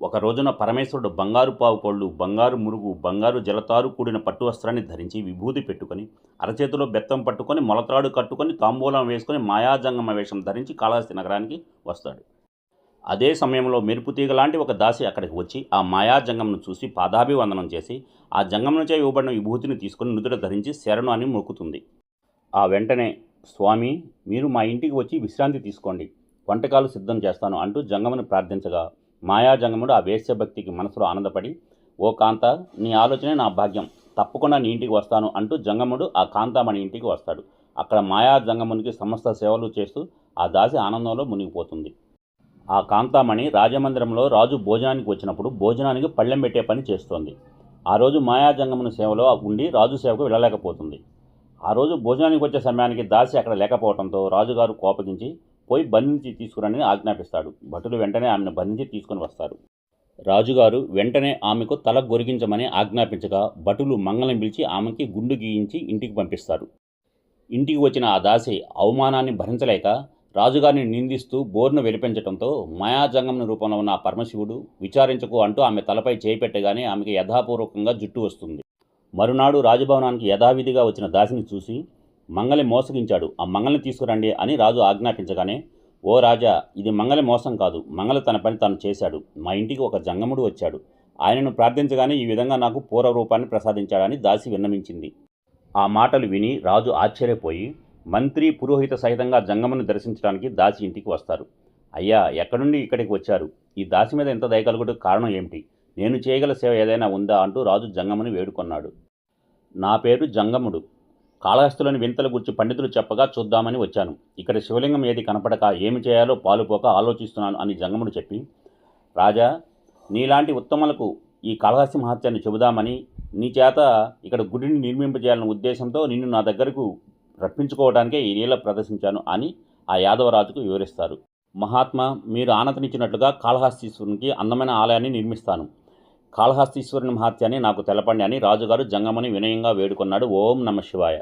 ఒక రోజున పరమేశ్వరుడు బంగారు పావుకోళ్ళు బంగారు మురుగు బంగారు జలతారు కూడిన పట్టు వస్త్రాన్ని ధరించి విభూతి పెట్టుకొని అరచేతిలో బెత్తం పట్టుకొని మొలతాడు కట్టుకొని తాంబూలం వేసుకొని మాయాజంగమ వేషం ధరించి కాళహస్తి నగరానికి వస్తాడు. అదే సమయంలో మెరుపు తీగ లాంటి ఒక దాసి అక్కడికి వచ్చి ఆ మాయాజంగంను చూసి పాదాభివందనం చేసి ఆ జంగం నుంచే ఇవ్వబడిన విభూతిని తీసుకొని నుదుట ధరించి శరణు అని మొక్కుతుంది. ఆ వెంటనే స్వామి మీరు మా ఇంటికి వచ్చి విశ్రాంతి తీసుకోండి. వంటకాలు సిద్ధం చేస్తాను అంటూ జంగమని ప్రార్థించగా మాయాజంగముడు ఆ వేశ్యభక్తికి మనసులో ఆనందపడి ఓ కాంత నీ ఆలోచనే నా భాగ్యం. తప్పకుండా నీ ఇంటికి వస్తాను అంటూ జంగముడు ఆ కాంతామణి ఇంటికి వస్తాడు. అక్కడ మాయా జంగమునికి సమస్త సేవలు చేస్తూ ఆ దాసి ఆనందంలో మునిగిపోతుంది. ఆ కాంతామణి రాజమందిరంలో రాజు భోజనానికి వచ్చినప్పుడు భోజనానికి పళ్ళెం పెట్టే పని చేస్తోంది. ఆ రోజు మాయాజంగముని సేవలో ఉండి రాజు సేవకు వెళ్ళలేకపోతుంది. ఆ రోజు భోజనానికి వచ్చే సమయానికి దాసి అక్కడ లేకపోవడంతో రాజుగారు కోపగించి పోయి బంధించి తీసుకురని ఆజ్ఞాపిస్తాడు. భటులు వెంటనే ఆమెను బంధించి తీసుకుని వస్తారు. రాజుగారు వెంటనే ఆమెకు తల గొరిగించమని ఆజ్ఞాపించగా భటులు మంగళం పిలిచి ఆమెకి గుండు గీయించి ఇంటికి పంపిస్తారు. ఇంటికి వచ్చిన ఆ దాసి అవమానాన్ని భరించలేక రాజుగారిని నిందిస్తూ బోర్ను వెలిపించడంతో మాయాజంగం రూపంలో ఉన్న ఆ పరమశివుడు విచారించకు అంటూ ఆమె తలపై చేపెట్టగానే ఆమెకి యథాపూర్వకంగా జుట్టు వస్తుంది. మరునాడు రాజభవనానికి యథావిధిగా వచ్చిన దాసిని చూసి మంగలి మోసగించాడు. ఆ మంగళని తీసుకురండి అని రాజు ఆజ్ఞాపించగానే ఓ రాజా ఇది మంగలి మోసం కాదు. మంగళ తన పని తాను చేశాడు. మా ఇంటికి ఒక జంగముడు వచ్చాడు. ఆయనను ప్రార్థించగానే ఈ విధంగా నాకు పూర్వ రూపాన్ని ప్రసాదించాడని దాసి విన్నమించింది. ఆ మాటలు విని రాజు ఆశ్చర్యపోయి మంత్రి పురోహిత సహితంగా జంగమును దర్శించడానికి దాసి ఇంటికి వస్తారు. అయ్యా ఎక్కడుండి ఇక్కడికి వచ్చారు? ఈ దాసి మీద ఇంత దయకలుగుట కారణం ఏమిటి? నేను చేయగల సేవ ఏదైనా ఉందా? అంటూ రాజు జంగముని వేడుకొన్నాడు. నా పేరు జంగముడు. కాళహస్తిలోని వింతల గురించి పండితులు చెప్పగా చూద్దామని వచ్చాను. ఇక్కడ శివలింగం ఏది కనపడక ఏమి చేయాలో పాలుపోక ఆలోచిస్తున్నాను అని జంగముడు చెప్పి రాజా నీలాంటి ఉత్తములకు ఈ కాళహస్తి మహత్యాన్ని చెబుదామని నీ చేత ఇక్కడ గుడిని నిర్మింపజేయాలన్న ఉద్దేశంతో నిన్ను నా దగ్గరకు రప్పించుకోవడానికే ఈ నీళ్ళ ప్రదర్శించాను అని ఆ యాదవరాజుకు వివరిస్తారు. మహాత్మా మీరు ఆనతనిచ్చినట్లుగా కాళహస్తీశ్వరునికి అందమైన ఆలయాన్ని నిర్మిస్తాను. కాళహస్తీశ్వరుని మహత్యాన్ని నాకు తెలపండి అని రాజుగారు జంగమని వినయంగా వేడుకొన్నాడు. ఓం నమ శివాయ.